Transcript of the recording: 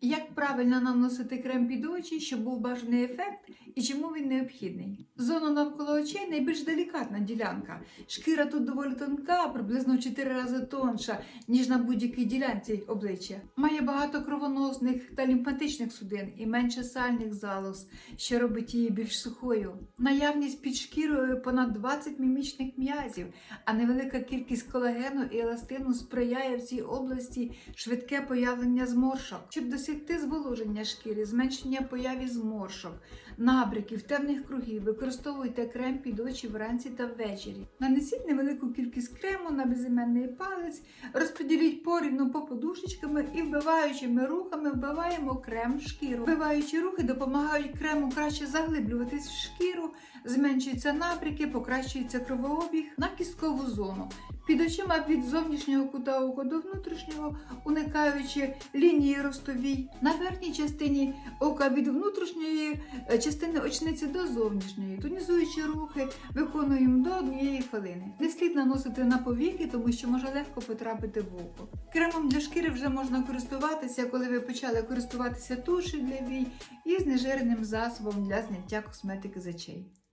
Як правильно наносити крем під очі, щоб був бажаний ефект і чому він необхідний? Зона навколо очей найбільш делікатна ділянка. Шкіра тут доволі тонка, приблизно 4 рази тонша, ніж на будь-якій ділянці обличчя. Має багато кровоносних та лімфатичних судин і менше сальних залоз, що робить її більш сухою. Наявність під шкірою понад 20 мімічних м'язів, а невелика кількість колагену і еластину сприяє в цій області швидке появлення зморшок. Щоб досягти зволоження шкіри, зменшення появі зморшок, набряків, темних кругів, використовуйте крем під очі вранці та ввечері. Нанесіть невелику кількість крему на безіменний палець, розподіліть порівну по подушечками і вбиваючими рухами вбиваємо крем в шкіру. Вбиваючі рухи допомагають крему краще заглиблюватись в шкіру, зменшуються набряки, покращується кровообіг на кісткову зону. Під очима від зовнішнього кута ока до внутрішнього, уникаючи лінії ростовій. На верхній частині ока від внутрішньої е, частини очниці до зовнішньої. Тонізуючі рухи виконуємо до однієї хвилини. Не слід наносити на повіки, тому що може легко потрапити в око. Кремом для шкіри вже можна користуватися, коли ви почали користуватися туші для вій і знежиреним засобом для зняття косметики з очей.